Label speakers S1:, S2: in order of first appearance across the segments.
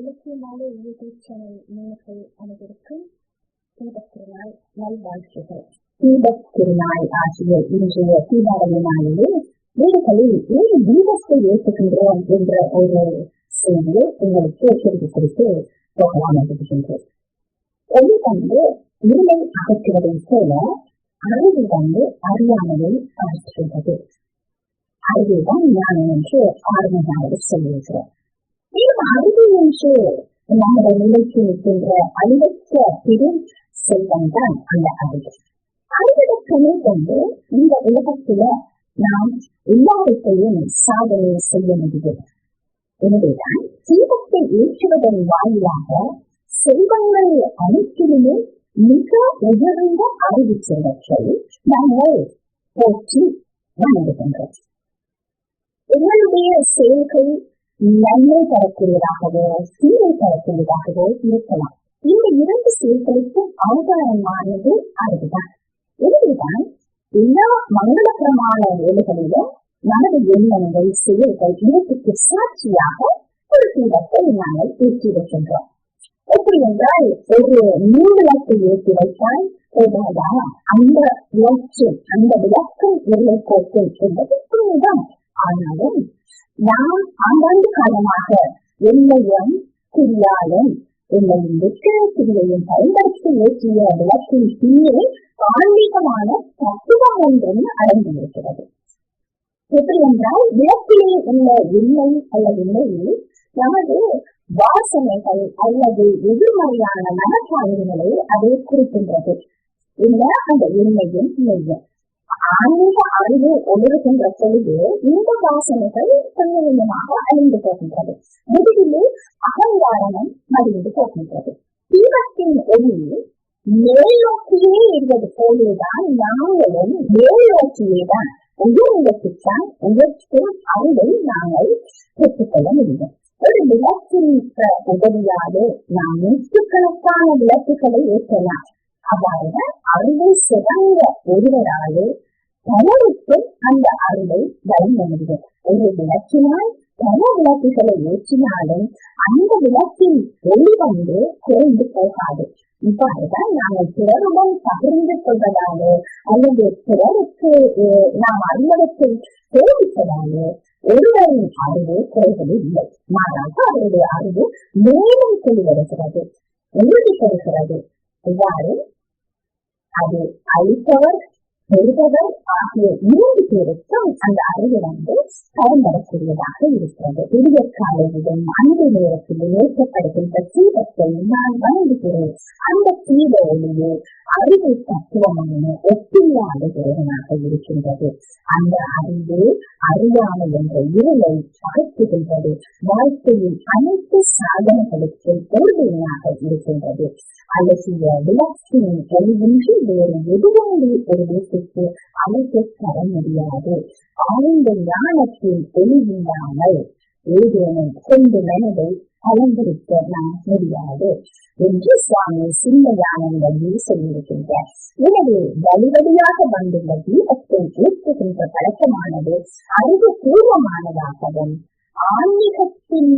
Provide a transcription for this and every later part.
S1: இலக்கியமான YouTube channel நேயர்கள் அனைவருக்கும் தீபத் திருநாள் நல்வாழ்த்துகள் தீபக் திருநாள் ஆகிய இன்றைய தீபாவளி நாளிலே வீடுகளில் ஏன் தீபத்தை ஏற்றுகின்றோம் என்ற ஒரு செய்தியை உங்களுக்கு தெரிவித்து போகலாம் இருக்கின்றேன் ஒளி வந்து இருளை அகற்றுவதை போல அறிவு வந்து அறியாமையை அகற்றுகிறது அறிவுதான் ஞானம் என்று ஆர்வமாக சொல்லியிருக்கிறோம் அறிவு என்று நம்முடைய நிலைக்கு இருக்கின்ற அழிவற்ற பெரும் செல்வம் தான் அந்த அறிவு. அறிவிடக்கமே கொண்டு இந்த உலகத்துல நாம் எல்லாவற்றையும் சாதனை செய்ய முடியும். எனவேதான் தீபத்தை ஏற்றுவதன் வாயிலாக செல்வங்கள் அனைத்திலுமே மிக உயர்ந்த அறிவு செல்வத்தை நாங்கள் போற்றி வணங்குகின்றோம். எங்களுடைய செயல்கள் நன்மை தரக்கூடியதாகவோ சீரை தரக்கூடியதாகவோ இருக்கலாம். இந்த இரண்டு செயல்களுக்கும் ஆதாரமானது அறிவுதான் எனவேதான் எல்லா மங்களகரமான வேலைகளிலும் நமது எண்ணங்கள் செயல்கள் இவற்றுக்கு சாட்சியாக ஒரு தீபத்தை நாங்கள் ஏற்றி வைக்கின்றோம் எப்படி என்றால் ஒரு நீர்விளக்கு ஏற்றி வைத்தால் போதாதான் அந்த விளக்கு அந்த விளக்கம் எல்லை கோட்டை என்பது புரியுதான் ஆனாலும் நாம் ஆண்டாண்டு காலமாக எல்லையும் குறியாலும் எல்லையும் வெற்றிலை குறியையும் பயன்படுத்தி ஏற்றிய விளக்கின் கீழே ஆன்மீகமான தத்துவம் ஒன்றும் அடங்கியிருக்கிறது எப்படி என்றால் விளக்கிலே உள்ள எண்ணெய் அல்லது எண்ணெயில் நமது வாசனைகள் அல்லது எதிர்மறையான மனப்பான்மைகளை அதை குறிக்கின்றது. இல்ல அந்த எண்ணெயும் நெய்யும். அந்த அறிவு ஒழுகுகின்ற பொழுது இந்த வாசனைகள் கொஞ்சம் கொஞ்சமாக அழிந்து போகின்றது. முதுகிலே அகங்காரமும் மடிந்து போகின்றது. தீபத்தின் ஒளி மேல்நோக்கியே இருந்தது போலேதான் நாங்களும் மேல்நோக்கியே தான் உயர்நிலைக்குத்தான் உயர்த்தும் அறிவை நாங்கள் பெற்றுக்கொள்ள முடியும். ஒரு விளக்கின் உதவியாலே நாம் நூற்றுக்கணக்கான விளக்குகளை ஏற்றலாம். அவ்வாறு அறிவை சிறந்த ஒருவராலே பலருக்கு அந்த அருளை வழிநடுது ஒரு விளக்கினால் பல விளக்குகளை ஏற்றினாலும் அந்த விளக்கின் வெளிவந்து குறைந்து போகாது. இவ்வாறுதான் நாங்கள் பிறருடன் பகிர்ந்து கொள்வதாலோ அல்லது பிறருக்கு நாம் அலுவலகத்தில் தெரிவிப்பதாலோ ஒருவரின் அறிவு குறைவது இல்லை. மாறாக அவருடைய அறிவு மேலும் தெளிவருகிறது உறுதி பெறுகிறது இவ்வாறு அது அழிப்பவர் பெறுபவர் ஆகிய இரண்டு பேருக்கும் அந்த அறிவு வந்து பயன்படக்கூடியதாக இருக்கிறது. விடிய காலையிலும் அன்பு நேரத்தில் ஏற்கப்படுகின்ற தீபத்தை நான் வணங்குகிறேன் அந்த தீப ஒளியே அறிவு தத்துவமான ஒப்பில்லாத தேவனாக இருக்கின்றது அந்த அறிவு அறியாமை என்ற இருளை அகற்றுகின்றது வாழ்க்கையின் அனைத்து சாதனைகளுக்கும் உறுதியாக இருக்கின்றது அலசிய விளக்கின் ஒளியின்றி வேறு எதுவும் ஒரு வீட்டுக்கு அழைத்து தர முடியாது ஆழ்ந்த ஞானத்தின் ஒளியில்லாமல் ஏதேனும் கொண்டு மனதை அலங்கரிக்க நாம் முடியாது என்று சுவாமி சின்மயானந்தம் சொல்லியிருக்கின்றார். எனவே வழிவழியாக வந்துள்ள தீபத்தை ஏற்றுகின்ற பழக்கமானது அறிவுபூர்வமானதாகவும் ஆன்மீகத்தின்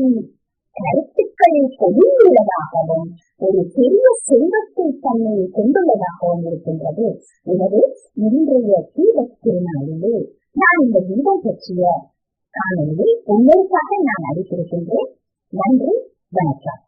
S1: கருத்துக்களை கொண்டுள்ளதாகவும் ஒரு பெரிய செல்வத்தை தன்னை கொண்டுள்ளதாகவும் இருக்கின்றது. எனவே இன்றைய தீபத் திருநாளிலே நான் இந்த தீபம் பற்றிய காணொலியை உங்களுக்காக நான் அளித்திருக்கின்றேன் நன்றி வணக்கம்